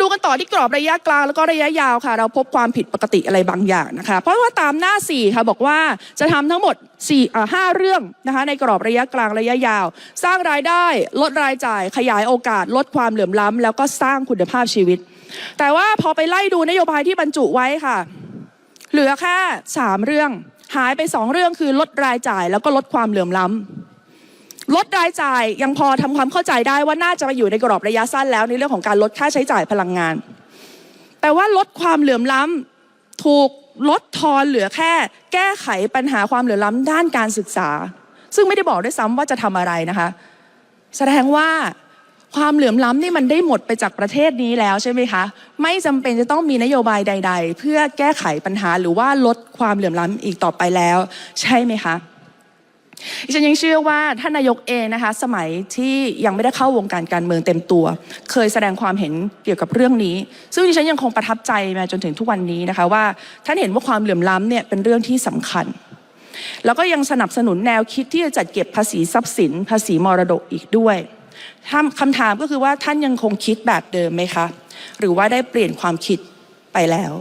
ดูกันต่อที่กรอบระยะกลางแล้วก็ระยะยาวค่ะ เราพบความผิดปกติอะไรบางอย่างนะคะ เพราะว่าตามหน้า 4 ค่ะบอกว่าจะทำทั้งหมด4อ่า5เรื่องนะคะในกรอบระยะกลางระยะยาว สร้างรายได้ลดรายจ่ายขยายโอกาส ลดความเหลื่อมล้ำแล้วก็สร้างคุณภาพชีวิต แต่ว่าพอไปไล่ดูนโยบายที่บรรจุไว้ค่ะ เหลือแค่3เรื่องหายไป 2 เรื่องคือลดรายจ่าย แล้วก็ลดความเหลื่อมล้ำ ลดรายจ่ายยังพอทำความเข้าใจได้ว่าน่าจะมาอยู่ในกรอบระยะสั้นแล้วในเรื่องของการลดค่าใช้จ่ายพลังงาน แต่ว่าลดความเหลื่อมล้ำถูกลดทอนเหลือแค่ แก้ไขปัญหาความเหลื่อมล้ำด้านการศึกษา ซึ่งไม่ได้บอกด้วยซ้ำว่าจะทำอะไรนะคะ แสดงว่าความเหลื่อมล้ำนี่มันได้หมดไปจากประเทศนี้แล้วใช่ไหมคะ ไม่จำเป็นจะต้องมีนโยบายใด ๆ เพื่อแก้ไขปัญหาหรือว่าลดความเหลื่อมล้ำอีกต่อไปแล้ว ใช่ไหมคะ ดิฉันยังเชื่อว่าท่านนายกเองนะคะ สมัยที่ยังไม่ได้เข้าวงการการเมืองเต็มตัว เคยแสดงความเห็นเกี่ยวกับเรื่องนี้ ซึ่งดิฉันยังคงประทับใจมาจนถึงทุกวันนี้นะคะว่าท่านเห็นว่าความเหลื่อมล้ำเนี่ยเป็นเรื่องที่สำคัญ แล้วก็ยังสนับสนุนแนวคิดที่จะจัดเก็บภาษีทรัพย์สิน ภาษีมรดกอีกด้วยคำถามก็คือว่าท่านยังคงคิดแบบเดิมไหมคะ หรือว่าได้เปลี่ยนความคิดไปแล้ว